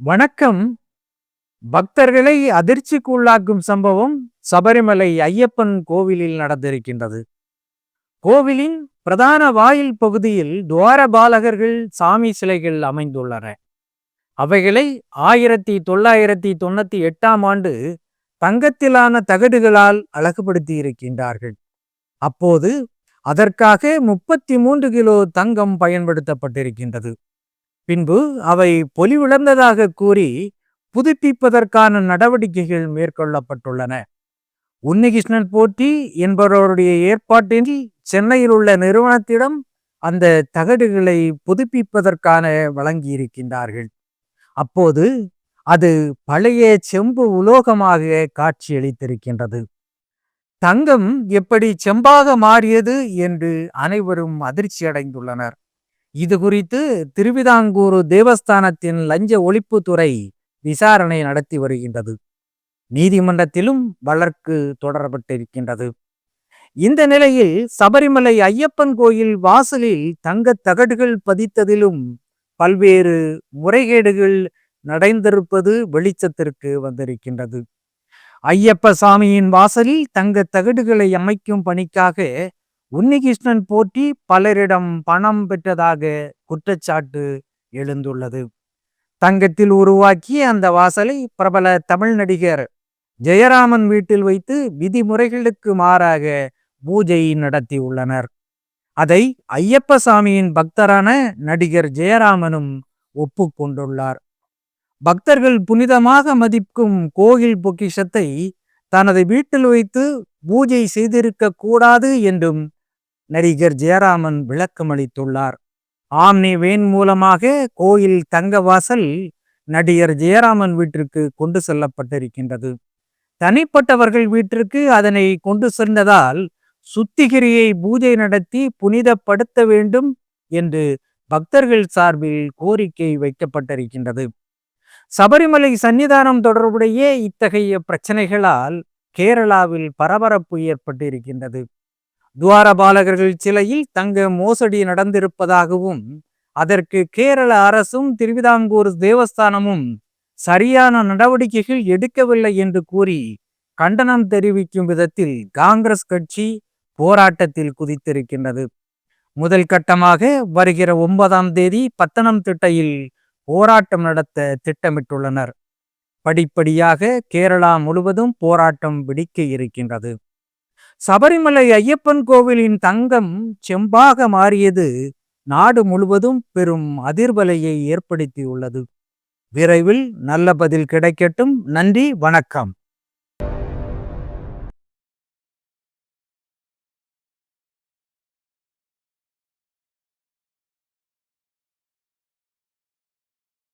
வணக்கம். பக்தர்களை அதிர்ச்சிக்குள்ளாக்கும் சம்பவம் சபரிமலை ஐயப்பன் கோவிலில் நடந்திருக்கின்றது. கோவிலின் பிரதான வாயில் பகுதியில் துவாரபாலகர்கள் சாமி சிலைகள் அமைந்துள்ளன. அவைகளை ஆயிரத்தி தொள்ளாயிரத்தி தொண்ணூத்தி எட்டாம் ஆண்டு தங்கத்திலான தகடுகளால் அழகுபடுத்தி இருக்கின்றார்கள் அப்போது அதற்காக முப்பத்தி மூன்று கிலோ தங்கம் பயன்படுத்தப்பட்டிருக்கின்றது. பின்பு அவை பொலிவிழந்ததாக கூறி புதுப்பிப்பதற்கான நடவடிக்கைகள் மேற்கொள்ளப்பட்டுள்ளன. உன்னிகிருஷ்ணன் போட்டி என்பவருடைய ஏற்பாட்டில் சென்னையில் உள்ள நிறுவனத்திடம் அந்த தகடுகளை புதுப்பிப்பதற்கான வழங்கியிருக்கின்றார்கள். அப்போது அது பழைய செம்பு உலோகமாக காட்சியளித்திருக்கின்றது. தங்கம் எப்படி செம்பாக மாறியது என்று அனைவரும் அதிர்ச்சி அடைந்துள்ளனர் இது குறித்து திருவிதாங்கூர் தேவஸ்தானத்தின் லஞ்ச ஒழிப்புத்துறை விசாரணை நடத்தி வருகின்றது. நீதிமன்றத்திலும் வழக்கு தொடரப்பட்டிருக்கின்றது. இந்த நிலையில் சபரிமலை ஐயப்பன் கோயில் வாசலில் தங்க தகடுகள் பதித்ததிலும் பல்வேறு முறைகேடுகள் நடைந்திருப்பது வெளிச்சத்திற்கு வந்திருக்கின்றது. ஐயப்ப சாமியின் வாசலில் தங்க தகடுகளை அமைக்கும் பணிக்காக உன்னிகிருஷ்ணன் போட்டி பலரிடம் பணம் பெற்றதாக குற்றச்சாட்டு எழுந்துள்ளது. தங்கத்தில் உருவாக்கிய அந்த வாசலை பிரபல தமிழ் நடிகர் ஜெயராமன் வீட்டில் வைத்து விதிமுறைகளுக்கு மாறாக பூஜை நடத்தியுள்ளனர் அதை ஐயப்ப சாமியின் பக்தரான நடிகர் ஜெயராமனும் ஒப்புக்கொண்டுள்ளார். பக்தர்கள் புனிதமாக மதிக்கும் கோயில் பொக்கிஷத்தை தனது வீட்டில் வைத்து பூஜை செய்திருக்க கூடாது என்றும் நடிகர் ஜெயராமன் விளக்கமளித்துள்ளார் ஆம்னி வேன் மூலமாக கோயில் தங்கவாசல் நடிகர் ஜெயராமன் வீட்டிற்கு கொண்டு செல்லப்பட்டிருக்கின்றது. தனிப்பட்டவர்கள் வீட்டிற்கு அதனை கொண்டு சென்றதால் சுத்திகிரியை பூஜை நடத்தி புனிதப்படுத்த வேண்டும் என்று பக்தர்கள் சார்பில் கோரிக்கை வைக்கப்பட்டிருக்கின்றது. சபரிமலை சன்னிதானம் தொடர்புடைய இத்தகைய பிரச்சனைகளால் கேரளாவில் பரபரப்பு ஏற்பட்டிருக்கின்றது. துவாரபாலகர்கள் சிலையில் தங்க மோசடி நடந்திருப்பதாகவும் அதற்கு கேரள அரசும் திருவிதாங்கூர் தேவஸ்தானமும் சரியான நடவடிக்கைகள் எடுக்கவில்லை என்று கூறி கண்டனம் தெரிவிக்கும் விதத்தில் காங்கிரஸ் கட்சி போராட்டத்தில் குதித்திருக்கின்றது. முதல் கட்டமாக வருகிற ஒன்பதாம் தேதி பத்தனம் திட்டையில் போராட்டம் நடத்த திட்டமிட்டுள்ளனர். படிப்படியாக கேரளா முழுவதும் போராட்டம் வெடிக்க இருக்கின்றது. சபரிமலை ஐயப்பன் கோவிலின் தங்கம் செம்பாக மாறியது. நாடு முழுவதும் பெரும் அதிர்வலையை ஏற்படுத்தியுள்ளது. விரைவில் நல்ல பதில் கிடைக்கட்டும். நன்றி. வணக்கம்.